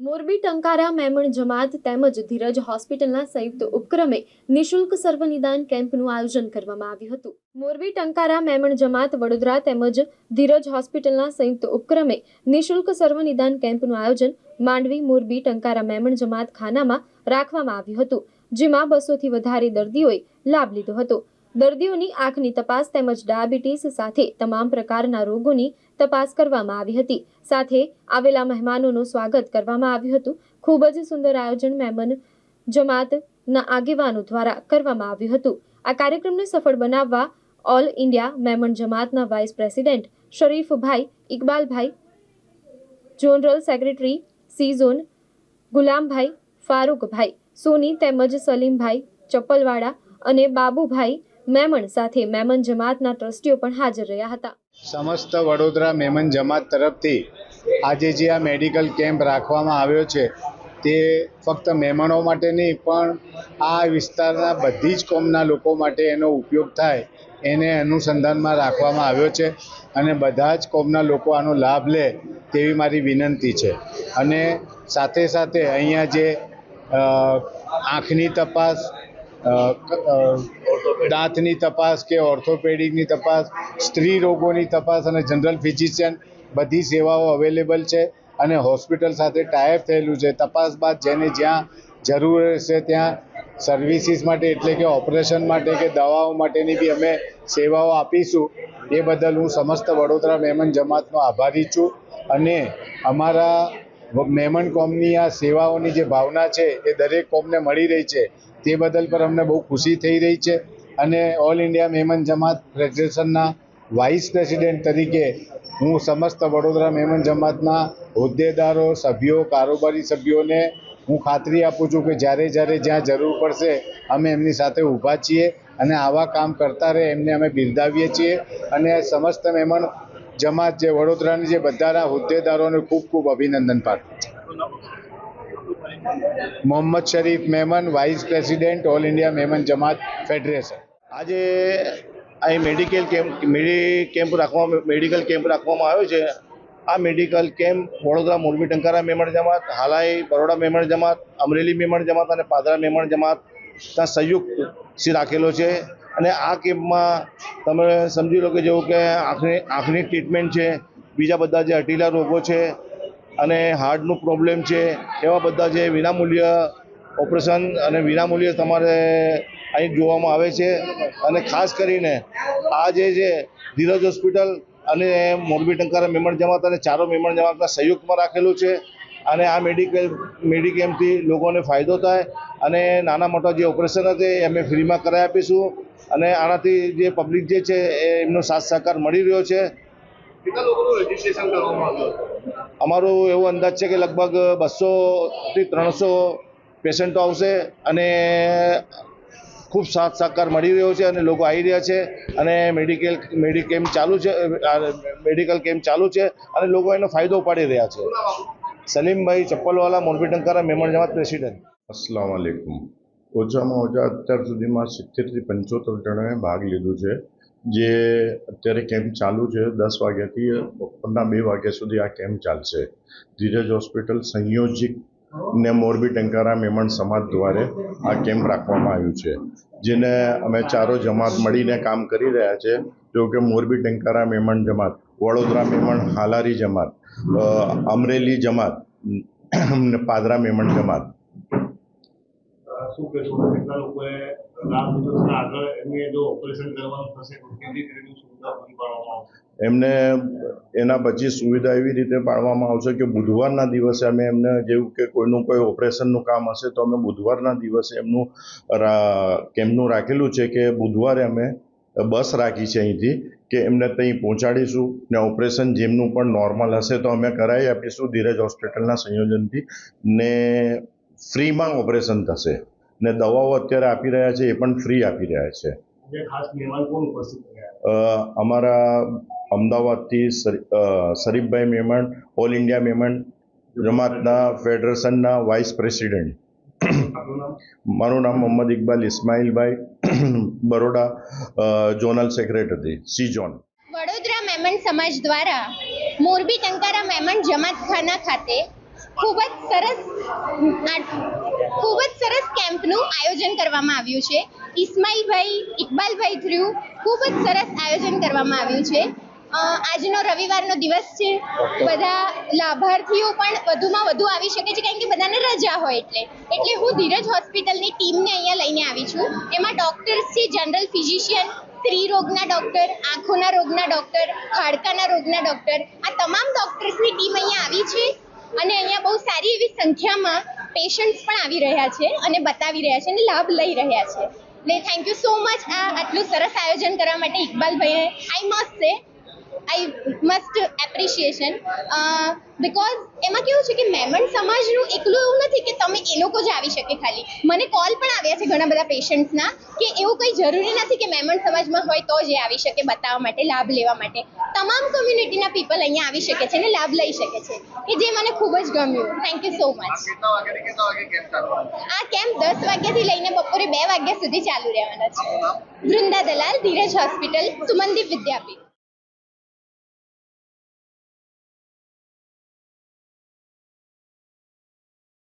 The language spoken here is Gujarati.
મોરબી, ટંકારા, મેમણ, જમાત તેમજ ધીરજ હોસ્પિટલના સંયુક્ત ઉપક્રમે નિશુલ્ક સર્વનિદાન કેમ્પનું આયોજન કરવામાં આવ્યું હતું. મોરબી, ટંકારા, મેમણ, જમાત, વડોદરા તેમજ ધીરજ હોસ્પિટલના સંયુક્ત ઉપક્રમે નિશુલ્ક સર્વનિદાન કેમ્પનું આયોજન માંડવી, મોરબી, ટંકારા, મેમણ, જમાત ખાનામાં રાખવામાં આવ્યું હતું, જેમાં બસોથી વધારે દર્દીઓએ લાભ લીધો હતો. દર્દીઓની આંખની તપાસ તેમજ ડાયાબિટીસ સાથે તમામ પ્રકારના રોગોની તપાસ કરવામાં આવી હતી. સાથે આવેલા મહેમાનોનું સ્વાગત કરવામાં આવ્યું હતું. ખૂબ જ સુંદર આયોજન મેમન જમાતના આગેવાનો દ્વારા કરવામાં આવ્યું હતું. આ કાર્યક્રમને સફળ બનાવવા all India Memon જમાતના vice president Sharifbhai Iqbalbhai, general secretary C zone Gulambhai Farukbhai, Soni તેમજ સલીમભાઈ ચપ્પલવાડા અને બાબુભાઈ મેમણ સાથે મેમન જમાતના ટ્રસ્ટીઓ પણ હાજર રહ્યા હતા. સમસ્ત વડોદરા મેમન જમાત તરફથી આજે જે આ મેડિકલ કેમ્પ રાખવામાં આવ્યો છે, તે ફક્ત મહેમાનો માટે નહીં, પણ આ વિસ્તારના બધી જ કોમના લોકો માટે એનો ઉપયોગ થાય, એને અનુસંધાનમાં રાખવામાં આવ્યો છે અને બધા જ કોમના લોકો આનો લાભ લે તેવી મારી વિનંતી છે. અને સાથે સાથે અહીંયા જે આંખની તપાસ દાંતની તપાસ કે ઓર્થોપેડિકની તપાસ, સ્ત્રી રોગોની તપાસ અને જનરલ ફિઝિશિયન બધી સેવાઓ અવેલેબલ છે અને હોસ્પિટલ સાથે ટાઈપ થયેલું છે. તપાસ બાદ જેને જ્યાં જરૂર હશે ત્યાં સર્વિસીસ માટે એટલે કે ઓપરેશન માટે કે દવાઓ માટેની બી અમે સેવાઓ આપીશું. એ બદલ હું સમસ્ત વડોદરા મેમન જમાતનો આભારી છું અને અમારા મહેમાન કોમની આ સેવાઓની જે ભાવના છે એ દરેક કોમને મળી રહી છે. તે બદલ પર અમને બહુ ખુશી થઈ રહી છે. અને ઓલ ઇન્ડિયા મેમન જમાત ફેડરેશનના વાઇસ પ્રેસિડેન્ટ તરીકે હું સમસ્ત વડોદરા મેમન જમાતના હોદ્દેદારો, સભ્યો, કારોબારી સભ્યોને હું ખાતરી આપું છું કે જ્યારે જ્યારે જ્યાં જરૂર પડશે અમે એમની સાથે ઊભા છીએ અને આવા કામ કરતા રહે એમને અમે બિરદાવીએ છીએ. અને સમસ્ત મહેમાન જમાત જે વડોદરાની જે બધાના હોદ્દેદારોને ખૂબ ખૂબ અભિનંદન પાઠવું Mohammad Sharif Mehman vice president all India Memon Jamat federation આજે અહીં મેડિકલ કેમ્પ, મેડી કેમ્પ રાખવામાં, મેડિકલ કેમ્પ રાખવામાં આવ્યો છે. આ મેડિકલ કેમ્પ વડોદરા મોરબી ટંકારા મેમણ જમાત, હાલાઈ બરોડા મેમણ જમાત, અમરેલી મેમણ જમાત અને પાદરા મેમણ જમાતના સંયુક્તથી રાખેલો છે. અને આ કેમ્પમાં તમે સમજી લો કે જેવું કે આંખની આંખની ટ્રીટમેન્ટ છે, બીજા બધા જે અટીલા રોગો છે અને હાર્ટનું પ્રોબ્લેમ છે, એવા બધા જે વિનામૂલ્ય ઓપરેશન અને વિનામૂલ્યે તમારે અહીં જોવામાં આવે છે. અને ખાસ કરીને આ જે છે ધીરજ હોસ્પિટલ અને મોરબી ટંકારા મેમણ જમાત અને ચારો મેમણ જમાતના સંયુક્તમાં રાખેલું છે. અને આ મેડિકલ મેડિકેમથી લોકોને ફાયદો થાય અને નાના મોટા જે ઓપરેશન હતા એ અમે ફ્રીમાં કરાવી આપીશું. અને આનાથી જે પબ્લિક જે છે એ એમનો સાથ સહકાર મળી રહ્યો છે. અમારો એવો અંદાજ છે કે લગભગ બસોથી ત્રણસો પેશન્ટો આવશે અને ખૂબ સાથ સહકાર મળી રહ્યો છે અને લોકો આવી રહ્યા છે અને મેડિકલ મેડિકેમ્પ ચાલુ છે મેડિકલ કેમ્પ ચાલુ છે અને લોકો એનો ફાયદો ઉપાડી રહ્યા છે. સલીમભાઈ ચપ્પલવાલા, મોરબી ટંકારા, મેમણ જમાત પ્રેસિડેન્ટ. અસલામ વાલેકુમ ઓછામાં ઓછા અત્યાર સુધીમાં સિત્તેરથી પંચોતેર જણાએ ભાગ લીધું છે. જે અત્યારે કેમ્પ ચાલુ છે, દસ વાગ્યાથી બપોરના બે વાગ્યા સુધી આ કેમ્પ ચાલશે. ધીરજ હોસ્પિટલ સંયોજિત ને મોરબી ટંકારા મેમણ સમાજ દ્વારે આ કેમ્પ રાખવામાં આવ્યું છે. જેને અમે ચારો જમાત મળીને કામ કરી રહ્યા છે. જો કે મોરબી ટંકારા મેમણ જમાત, વડોદરા મેમણ, હાલારી જમાત અમરેલી જમાત, ને પાદરા મેમણ જમાત. શું કહેશો? એમને એના પછી સુવિધા એવી રીતે પાડવામાં આવશે કે બુધવારના દિવસે અમે એમને જેવું કે કોઈનું કોઈ ઓપરેશનનું કામ હશે તો અમે બુધવારના દિવસે એમનું કેમ્પનું રાખેલું છે કે બુધવારે અમે બસ રાખી છે અહીંથી કે એમને ત્યાં પહોંચાડીશું ને ઓપરેશન જેમનું પણ નોર્મલ હશે તો અમે કરાવી આપીશું ધીરજ હોસ્પિટલના સંયોજનથી ને ફ્રીમાં ઓપરેશન થશે ને દવાઓ અત્યારે આપી રહ્યા છે એ પણ ફ્રી આપી રહ્યા છે. આજે ખાસ મહેમાન કોણ ઉપસ્થિત રહ્યા? અ, અમારા અમદાવાદથી શરીફભાઈ મેમણ ઓલ ઇન્ડિયા મેમણ જમાતના ફેડરેશનના વાઇસ પ્રેસિડેન્ટ. મારું નામ મોહમ્મદ ઇકબાલ ઇસ્માઇલભાઈ Baroda zonal zonal secretary C zone. Vadodara Memon સમાજ દ્વારા મોરબી ટંકારા મેમન જમાતખાના ખાતે ખૂબ જ સરસ ખૂબ જ સરસ કેમ્પનું આયોજન કરવામાં આવ્યું છે. ઇસ્માઇલભાઈ ઇકબાલભાઈ થ્રુ ખૂબ જ સરસ આયોજન કરવામાં આવ્યું છે. આજનો રવિવારનો દિવસ છે. બધા લાભાર્થીઓ પણ વધુમાં વધુ આવી શકે છે, કારણ કે બધાને રજા હોય એટલે. એટલે હું ધીરજ હોસ્પિટલની ટીમને અહીંયા લઈને આવી છું. એમાં ડોક્ટર્સ છે, જનરલ ફિઝિશિયન સ્ત્રી રોગના ડૉક્ટર, આંખોના રોગના ડોક્ટર, હાડકાના રોગના ડૉક્ટર. આ તમામ ડૉક્ટર્સની ટીમ અહીંયા આવી છે. અને અહીંયા બહુ સારી એવી સંખ્યામાં પેશન્ટ્સ પણ આવી રહ્યા છે અને બતાવી રહ્યા છે અને લાભ લઈ રહ્યા છે. એટલે થેન્ક યુ સો મચ આ આટલું સરસ આયોજન કરવા માટે ઇકબાલભાઈએ આઈ મસ્ત સે આઈ મસ્ટ એપ્રિશિએશન બિકોઝ એમાં કેવું છે કે મેમણ સમાજનું એકલું એવું નથી કે તમે એ લોકો જ આવી શકે ખાલી. મને કોલ પણ આવ્યા છે ઘણા બધા પેશન્ટ્સના કે એવું કંઈ જરૂરી નથી કે મેમણ સમાજમાં હોય તો જ એ આવી શકે બતાવવા માટે લાભ લેવા માટે. તમામ કમ્યુનિટીના પીપલ અહીંયા આવી શકે છે અને લાભ લઈ શકે છે કે જે મને ખૂબ જ ગમ્યું. થેન્ક યુ સો મચ આ કેમ્પ દસ વાગ્યાથી લઈને બપોરે બે વાગ્યા સુધી ચાલુ રહેવાનો છે. વૃંદા દલાલ ધીરજ હોસ્પિટલ સુમનદીપ વિદ્યાપીઠ.